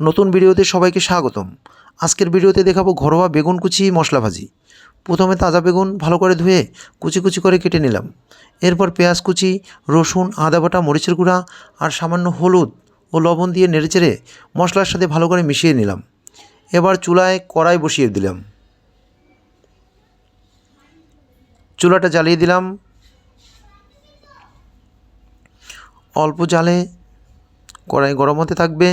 নতুন ভিডিওতে সবাইকে স্বাগতম। আজকের ভিডিওতে দেখাবো ঘরোয়া বেগুন কুচি মশলা ভাজি। প্রথমে তাজা বেগুন ভালো করে ধুয়ে কুচি কুচি করে কেটে নিলাম। এরপর পেঁয়াজ কুচি, রসুন, আদা বাটা, মরিচের গুঁড়া আর সামান্য হলুদ ও লবণ দিয়ে নেড়েচেড়ে মশলার সাথে ভালো করে মিশিয়ে নিলাম। এবার চুলায় কড়াই বসিয়ে দিলাম। চুলাটা জ্বালিয়ে দিলাম। অল্প জালে কড়াই গরম হতে থাকবে।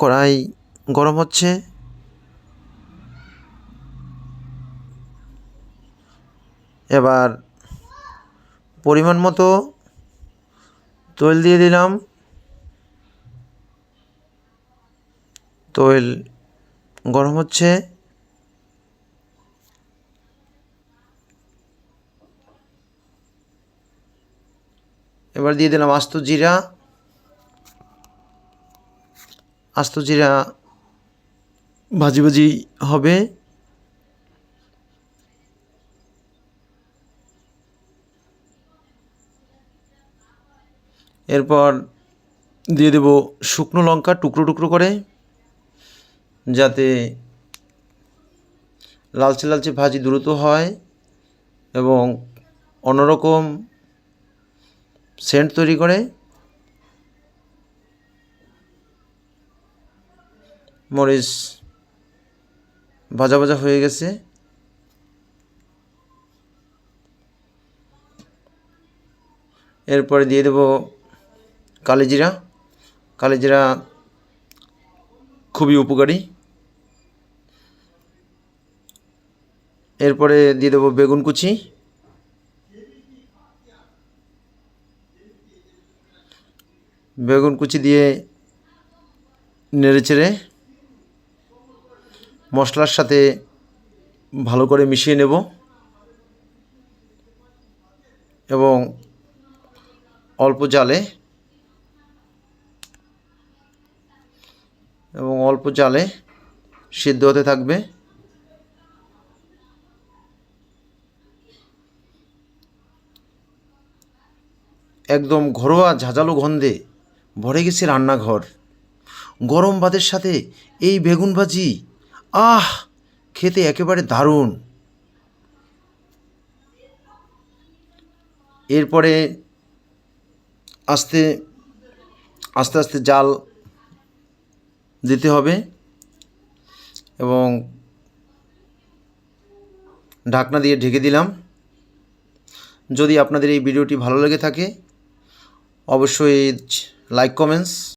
কড়াই গরম হচ্ছে। এবার পরিমাণ মতো তৈল দিয়ে দিলাম। তৈল গরম হচ্ছে। এবার দিয়ে দিলাম আস্ত জিরা। আস্ত জিরা ভাজি ভাজি হবে। এরপর দিয়ে দেব শুকনো লঙ্কা টুকরো টুকরো করে, যাতে লালচে লালচে ভাজি দ্রুত হয় এবং অন্যরকম সেন্ট তৈরি করে। মরিচ ভাজা ভাজা হয়ে গেছে। এরপরে দিয়ে দেব কালিজিরা কালিজিরা খুবই উপকারী। এরপরে দিয়ে দেবো বেগুন কুচি। বেগুন কুচি দিয়ে নেড়েচেড়ে মশলার সাথে ভালো করে মিশিয়ে নেব এবং অল্প জালে এবং অল্প জালে সিদ্ধ হতে থাকবে। একদম ঘরোয়া ঝাঁঝালো গন্ধে ভরে গেছে রান্নাঘর। গরম ভাতের সাথে এই বেগুন ভাজি আহ, খেতে একেবারে দারুণ। এরপরে আস্তে আস্তে আস্তে জাল দিতে হবে এবং ঢাকনা দিয়ে ঢেকে দিলাম। যদি আপনাদের এই ভিডিওটি ভালো লেগে থাকে, অবশ্যই লাইক, কমেন্টস